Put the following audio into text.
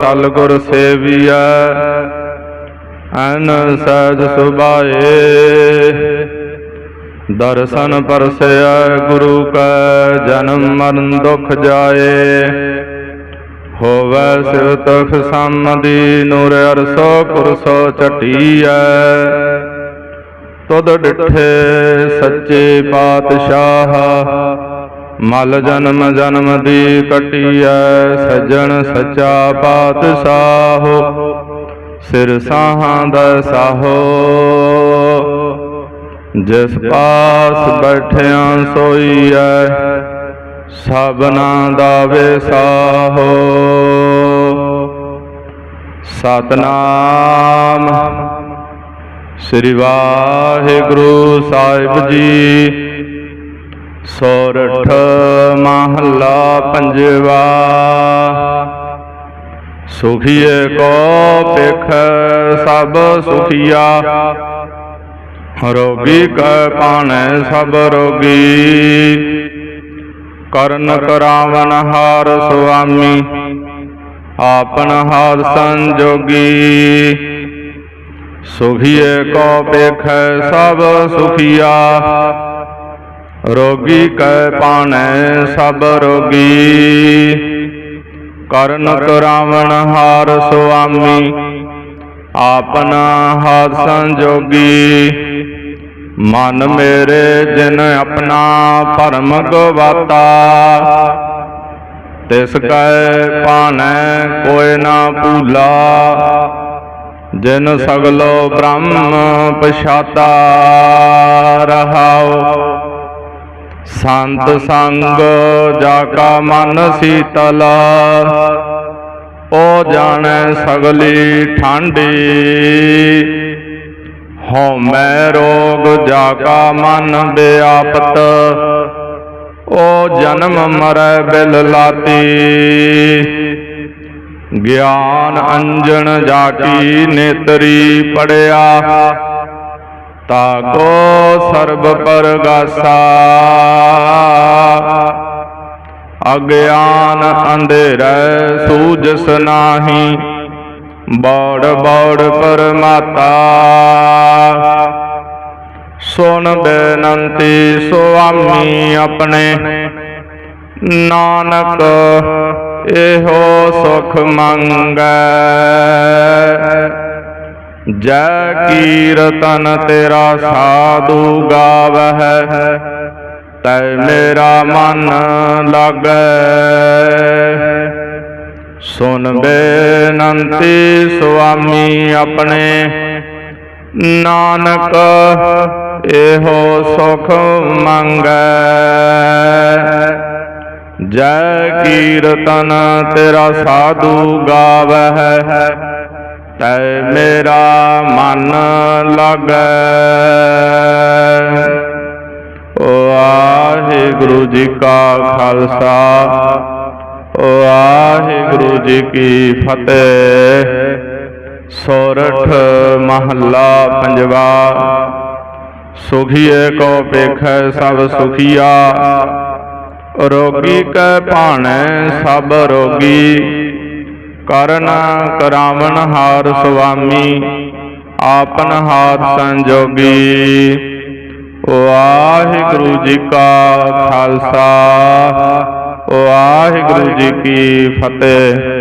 ਕਲ ਗੁਰ ਸੇਵੀਐ ਅਨ ਸਹਿਜ ਸੁਭਾਏ। ਦਰਸ਼ਨ ਪਰਸੈ ਗੁਰੂ ਕੈ ਜਨਮ ਮਰਨ ਦੁਖ ਜਾਏ। ਹੋਵੇ ਹੋਵੈ ਸਿਵਤਖ ਸੰਮਦੀ ਨੂਰ ਅਰਸੋ ਕੁਰਸੋ ਚਟੀਐ ਤੁਧ ਡਿਠੇ ਸੱਚੇ ਪਾਤਸ਼ਾਹ ਮਲ ਜਨਮ ਜਨਮ ਦੀ ਕਟੀਐ, ਸਜਣ ਸੱਚਾ ਪਾਤਸ਼ਾਹ। ਸਿਰ ਸਾਹਾਂ ਦਾ ਸਾਹੋ। ਜਿਸ ਪਾਸ ਬੈਠਿਆਂ ਸੋਈਐ ਸਭਨਾ ਦਾ ਵਿਸਾਹੋ। ਸਤਨਾਮ ਸ੍ਰੀ ਵਾਹਿਗੁਰੂ ਸਾਹਿਬ ਜੀ। ਸੋਰਠ ਮਹੱਲਾ ਪੰਜਵਾ। ਸੁਖੀਏ ਕੋ ਪਿਖ ਸਭ ਸੁਖੀਆ। ਰੋਗੀ ਕੈ ਪਾਣੈ ਸਭ ਰੋਗੀ। ਕਰਨ ਕਰਾਵਨ ਹਾਰ ਸੁਆਮੀ, ਆਪਨ ਹਾਰ ਸੰਜੋਗੀ। ਸੁਖੀਏ ਕੋ ਪੇਖੈ ਸਭ ਸੁਖੀਆ। ਰੋਗੀ ਕੈ ਪਾਣੈ ਸਭ ਰੋਗੀ। ਕਰਨ ਕਰਾਵਣ ਹਾਰ ਸੁਆਮੀ ਆਪਨ ਹਾਰ ਸੰਜੋਗੀ। ਮਨ ਮੇਰੇ ਜਿਨ ਆਪਣਾ ਭਰਮ ਗਵਾਤਾ, ਤਿਸ ਕੈ ਪਾਣੈ ਕੋਇ ਨਾ ਭੂਲਾ। ਜਿਨ ਸਗਲੋ ਬ੍ਰਹਮ ਪਛਾਤਾ ਰਹਾਓ ਸੰਤ ਸੰਗ ਜਾ ਕਾ ਮਨ ਸੀਤਲ। ਉਹ ਜਾਣੈ ਸਗਲੀ ਠਾਂਡੀ। ਹਉਮੈ ਰੋਗ ਜਾ ਕਾ ਮਨ ਬਿਆਪਤ ਉਹ ਜਨਮ ਮਰੈ ਬਿਲ ਲਾਤੀ। ਗਿਆਨ ਅੰਜਨ ਜਾ ਕੀ ਨੇਤਰੀ ਪੜਿਆ। ਤਾਕੋ ਸਰਬ ਪਰਗਾਸਾ। ਅਗਿਆਨ ਅੰਧੇਰੈ ਸੂਜਸ ਨਾਹੀ ਬੜ ਬੌੜ ਪਰਮਾਤਾ। ਸੁਣ ਬੇਨੰਤੀ ਸੁਆਮੀ ਆਪਣੇ, ਨਾਨਕ ਇਹੋ ਸੁਖ ਮੰਗੈ। ਜੈ ਕੀਰਤਨ ਤੇਰਾ ਸਾਧੂ ਗਾਵਹਿ, ਤੈ ਮੇਰਾ ਮਨ ਲਾਗੈ। ਸੁਨ ਬੇਨੰਤੀ ਸੁਆਮੀ ਆਪਣੇ, ਨਾਨਕ ਇਹੋ ਸੁਖ ਮੰਗੈ। ਜੈ ਕੀਰਤਨ ਤੇਰਾ ਸਾਧੂ ਗਾਵਹਿ ਤੈ ਮੇਰਾ ਮਨ ਲਾਗੈ। ਵਾਹਿਗੁਰੂ ਜੀ ਕਾ ਖਾਲਸਾ ਵਾਹਿਗੁਰੂ ਜੀ ਕੀ ਫਤਿਹ। ਸੋਰਠ ਮਹੱਲਾ ਪੰਜਵਾ, ਸੁਖੀਏ ਕੋ ਪੇਖੈ ਸਭ ਸੁਖੀਆ। ਰੋਗੀ ਕੈ ਭਾਣੈ, ਸਭ ਰੋਗੀ। ਕਰਨ ਕਰਾਵਨ ਹਾਰ ਸੁਆਮੀ, ਆਪਨ ਹਾਥ ਸੰਜੋਗੀ। ਵਾਹਿਗੁਰੂ ਜੀ ਕਾ ਖਾਲਸਾ, ਵਾਹਿਗੁਰੂ ਜੀ ਕੀ ਫਤਿਹ।